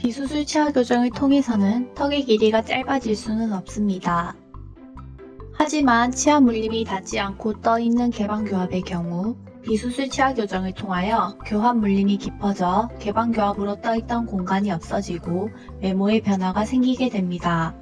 비수술 치아 교정을 통해서는 턱의 길이가 짧아질 수는 없습니다. 하지만 치아 물림이 닿지 않고 떠 있는 개방교합의 경우 비수술 치아 교정을 통하여 교합 물림이 깊어져 개방교합으로 떠 있던 공간이 없어지고 외모의 변화가 생기게 됩니다.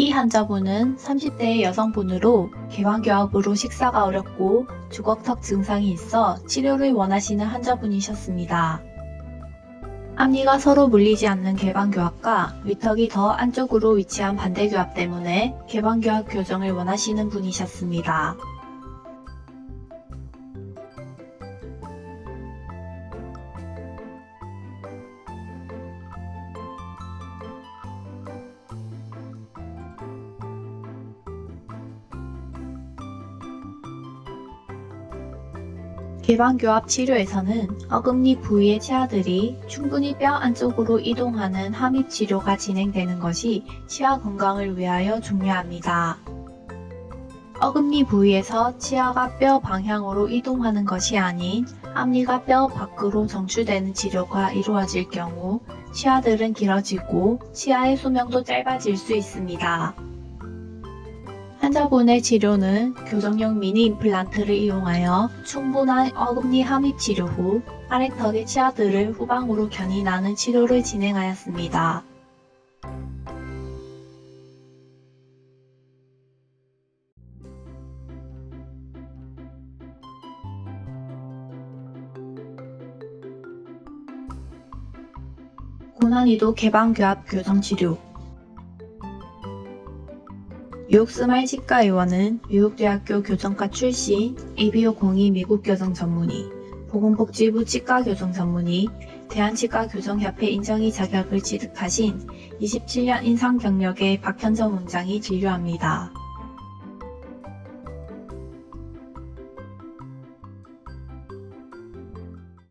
이 환자분은 30대의 여성분으로 개방교합으로 식사가 어렵고 주걱턱 증상이 있어 치료를 원하시는 환자분이셨습니다. 앞니가 서로 물리지 않는 개방교합과 위턱이 더 안쪽으로 위치한 반대교합 때문에 개방교합 교정을 원하시는 분이셨습니다. 개방교합 치료에서는 어금니 부위의 치아들이 충분히 뼈 안쪽으로 이동하는 함입 치료가 진행되는 것이 치아 건강을 위하여 중요합니다. 어금니 부위에서 치아가 뼈 방향으로 이동하는 것이 아닌 앞니가 뼈 밖으로 정출되는 치료가 이루어질 경우 치아들은 길어지고 치아의 수명도 짧아질 수 있습니다. 환자분의 치료는 교정용 미니 임플란트를 이용하여 충분한 어금니 함입 치료 후 아래턱의 치아들을 후방으로 견인하는 치료를 진행하였습니다. 고난이도 개방교합 교정치료 뉴욕 스마일 치과 의원은 뉴욕대학교 교정과 출신 ABO02 미국 교정 전문의, 보건복지부 치과 교정 전문의, 대한치과 교정협회 인정의 자격을 취득하신 27년 인상 경력의 박현정 원장이 진료합니다.